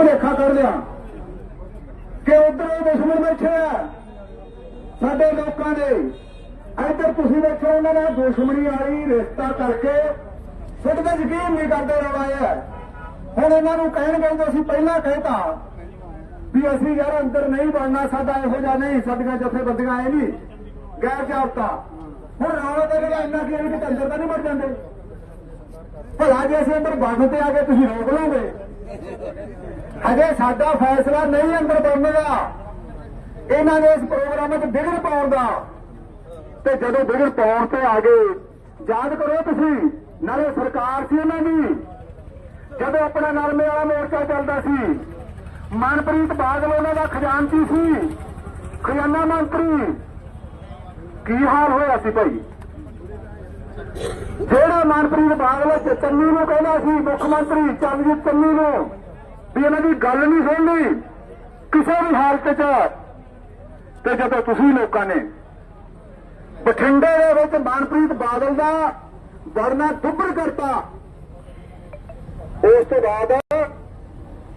ਭੁਲੇਖਾ ਕਰ ਲਿਆ ਕਿ ਉਧਰ ਉਹ ਦੁਸ਼ਮਣ ਬੈਠੇ ਆ। ਸਾਡੇ ਲੋਕਾਂ ਦੇ। ਇੱਧਰ ਤੁਸੀਂ ਦੇਖੋ ਉਹਨਾਂ ਨਾਲ ਦੁਸ਼ਮਣੀ ਵਾਲੀ ਰਿਸ਼ਤਾ ਕਰਕੇ ਸਿੱਧ ਦਾ ਯਕੀਨ ਨਹੀਂ ਕਰਦੇ ਰਵਾਇਆ ਹੁਣ ਇਹਨਾਂ ਨੂੰ ਕਹਿਣ ਕਹਿੰਦੇ ਅਸੀਂ ਪਹਿਲਾਂ ਕਹਿਤਾ ਵੀ ਅਸੀਂ ਯਾਰ ਅੰਦਰ ਨਹੀਂ ਬਣਨਾ ਸਾਡਾ ਇਹੋ ਜਿਹਾ ਨਹੀਂ, ਸਾਡੀਆਂ ਜਥੇਬੰਦੀਆਂ ਐ ਨਹੀਂ। ਗੈਰ ਜਾਬਤਾ। ਹੁਣ ਰਾਣਾ ਦੇ ਜਿਹੜਾ ਇੰਨਾ ਕੀ ਹੈ ਕਿ ਅੰਦਰ ਤਾਂ ਨਹੀਂ ਵੜ ਜਾਂਦੇ? ਭਲਾ ਜੇ ਅਸੀਂ ਅੰਦਰ ਬਣਨ ਤੇ ਆ ਕੇ ਤੁਸੀਂ ਰੋਕ ਲਓਗੇ ਹਜੇ ਸਾਡਾ ਫੈਸਲਾ ਨਹੀਂ ਅੰਦਰ ਬਣਨ ਦਾ ਇਹਨਾਂ ਨੇ ਇਸ ਪ੍ਰੋਗਰਾਮ ਚ ਵਿਗੜ ਪਾਉਣ ਦਾ। ਤੇ ਜਦੋਂ ਵਿਗੜ ਪਾਉਣ ਤੇ ਆ ਗਏ, ਯਾਦ ਕਰੋ ਤੁਸੀਂ, ਨਾਲੇ ਸਰਕਾਰ ਸੀ ਉਹਨਾਂ ਦੀ। ਜਦੋਂ ਆਪਣਾ ਨਰਮੇ ਵਾਲਾ ਮੋਰਚਾ ਚੱਲਦਾ ਸੀ, ਮਨਪ੍ਰੀਤ ਬਾਦਲ ਉਹਨਾਂ ਦਾ ਖਜ਼ਾਨਚੀ ਸੀ। ਖਜ਼ਾਨਾ ਮੰਤਰੀ, ਕੀ ਹਾਲ ਹੋਇਆ ਸੀ ਭਾਈ? ਜਿਹੜਾ ਮਨਪ੍ਰੀਤ ਬਾਦਲ ਚੰਨੀ ਨੂੰ ਕਹਿੰਦਾ ਸੀ, ਮੁੱਖ ਮੰਤਰੀ ਚੰਨਜੀਤ ਚੰਨੀ ਨੂੰ ਵੀ ਇਹਨਾਂ ਦੀ ਗੱਲ ਨਹੀਂ ਸੁਣਨੀ। ਕਿਸੇ ਵੀ ਹਾਲਤ 'ਚ। ਤੇ ਜਦੋਂ ਤੁਸੀਂ ਲੋਕਾਂ ਨੇ ਬਠਿੰਡੇ ਦੇ ਵਿੱਚ ਮਨਪ੍ਰੀਤ ਬਾਦਲ ਦਾ ਵਰਨਾ ਦੁੱਬਰ ਕਰਤਾ, ਉਸ ਤੋਂ ਬਾਅਦ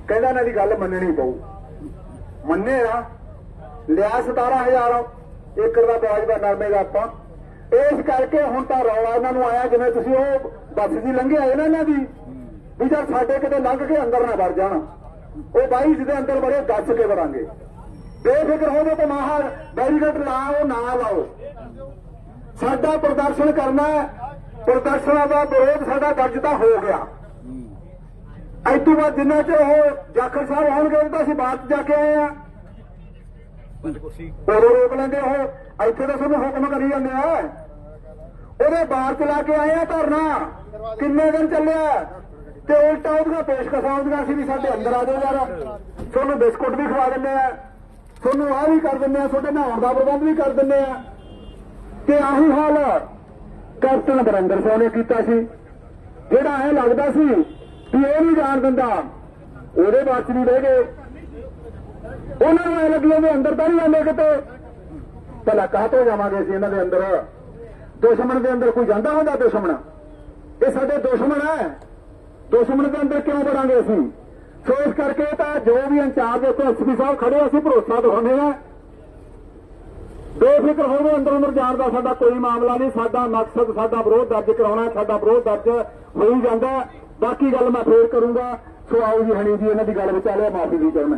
ਕਹਿੰਦਾ ਇਹਨਾਂ ਦੀ ਗੱਲ ਮੰਨਣੀ ਪਊ। ਮੰਨੇ ਆ। ਲਿਆ 17000 ਏਕੜ ਦਾ ਬਾਜਵਾ ਨਰਮੇ ਦਾ ਆਪਾਂ। ਇਸ ਕਰਕੇ ਹੁਣ ਤਾਂ ਰੌਲਾ ਇਹਨਾਂ ਨੂੰ ਆਇਆ ਜਿਵੇਂ ਤੁਸੀਂ ਉਹ ਬੱਸ ਦੀ ਲੰਘੇ ਆਏ ਨਾ ਇਹਨਾਂ ਦੀ। ਵੀ ਜਦ ਸਾਡੇ ਕਿਤੇ ਲੰਘ ਕੇ ਅੰਦਰ ਨਾ ਵੜ ਜਾਣ, ਉਹ ਬਾਈ ਜਿਹਦੇ ਅੰਦਰ ਬੜੇ ਦੱਸ ਕੇ ਵਰਾਂਗੇ ਬੇਫਿਕਰ ਹੋ ਜਾਓ ਤੇ ਮਾਹਾ ਬੈਰੀਕੇਡ ਲਾਓ, ਨਾ ਲਾਓ। ਸਾਡਾ ਪ੍ਰਦਰਸ਼ਨ ਕਰਨਾ ਪ੍ਰਦਰਸ਼ਨਾਂ ਦਾ ਵਿਰੋਧ ਸਾਡਾ ਦਰਜ ਤਾਂ ਹੋ ਗਿਆ। ਅੱਜ ਬਾਅਦ ਜਿੰਨਾ ਚਿਰ ਉਹ ਜਾਖੜ ਸਾਹਿਬ ਆਉਣਗੇ ਤਾਂ ਅਸੀਂ ਬਾਅਦ 'ਚ ਜਾ ਕੇ ਆਏ ਆ ਉਦੋਂ ਰੋਕ ਲੈਂਦੇ ਉਹ ਇੱਥੇ ਤਾਂ ਸਾਨੂੰ ਹੁਕਮ ਕਰੀ ਜਾਂਦੇ ਆ। ਉਹਦੇ ਬਾਹਰ ਚਲਾ ਕੇ ਆਏ ਆ ਧਰਨਾ। ਕਿੰਨੇ ਦਿਨ ਚੱਲਿਆ? ਤੇ ਉਲਟਾ ਉਹਦੀਆਂ ਪੇਸ਼ਕਸ਼ਾਂ ਆਉਂਦੀਆਂ ਸੀ ਵੀ ਸਾਡੇ ਅੰਦਰ ਆ ਜਾਓ ਯਾਰ। ਤੁਹਾਨੂੰ ਬਿਸਕੁਟ ਵੀ ਖਵਾ ਦਿੰਦੇ ਆ। ਤੁਹਾਨੂੰ ਆਹ ਵੀ ਕਰ ਦਿੰਦੇ ਆ, ਤੁਹਾਡੇ ਨਹਾਉਣ ਦਾ ਪ੍ਰਬੰਧ ਵੀ ਕਰ ਦਿੰਦੇ ਆ। ਤੇ ਆਹੀ ਹਾਲ ਕੈਪਟਨ ਬਰਿੰਦਰ ਸਿੰਘ ਨੇ ਕੀਤਾ ਸੀ। ਜਿਹੜਾ ਐ ਲੱਗਦਾ ਸੀ ਵੀ ਇਹ ਨਹੀਂ ਜਾਣ ਦਿੰਦਾ, ਉਹਦੇ ਬਾਅਦ ਚ ਨਹੀਂ ਰਹਿ ਗਏ। ਉਹਨਾਂ ਨੂੰ ਐ ਲੱਗਿਆ ਵੀ ਅੰਦਰ ਤਾਂ ਨਹੀਂ ਜਾਂਦੇ ਕਿਤੇ। ਭਲਾ ਕਾਹ ਤੋਂ ਜਾਵਾਂਗੇ ਅਸੀਂ ਇਹਨਾਂ ਦੇ ਅੰਦਰ। ਦੁਸ਼ਮਣ ਦੇ ਅੰਦਰ ਕੋਈ ਜਾਂਦਾ ਹੁੰਦਾ ਦੁਸ਼ਮਣ? ਇਹ ਸਾਡੇ ਦੁਸ਼ਮਣ ਹੈ ਦੁਸ਼ਮਣ ਦੇ ਅੰਦਰ ਕਿਉਂ ਵੜਾਂਗੇ ਅਸੀਂ? ਸੋ ਇਸ ਕਰਕੇ ਤਾਂ ਜੋ ਵੀ ਇੰਚਾਰਜ ਉੱਥੇ ਐਸਪੀ ਸਾਹਿਬ ਖੜੇ ਅਸੀਂ ਭਰੋਸਾ ਦਿਖਾਉਂਦੇ ਆ ਬੇਫਿਕਰ ਹੋਵੋ, ਅੰਦਰ ਅੰਦਰ ਜਾਣ ਦਾ ਸਾਡਾ ਕੋਈ ਮਾਮਲਾ ਨਹੀਂ, ਸਾਡਾ ਮਕਸਦ, ਸਾਡਾ ਵਿਰੋਧ ਦਰਜ ਕਰਾਉਣਾ, ਸਾਡਾ ਵਿਰੋਧ ਦਰਜ ਹੋਈ ਜਾਂਦਾ। ਬਾਕੀ ਗੱਲ ਮੈਂ ਫੇਰ ਕਰੂੰਗਾ। ਸੋ ਆਓ ਜੀ, ਹਣੀ ਜੀ, ਇਹਨਾਂ ਦੀ ਗੱਲ ਵਿਚਾਲੇ ਮਾਫੀ ਦੀ ਚਾਹੁੰਦਾ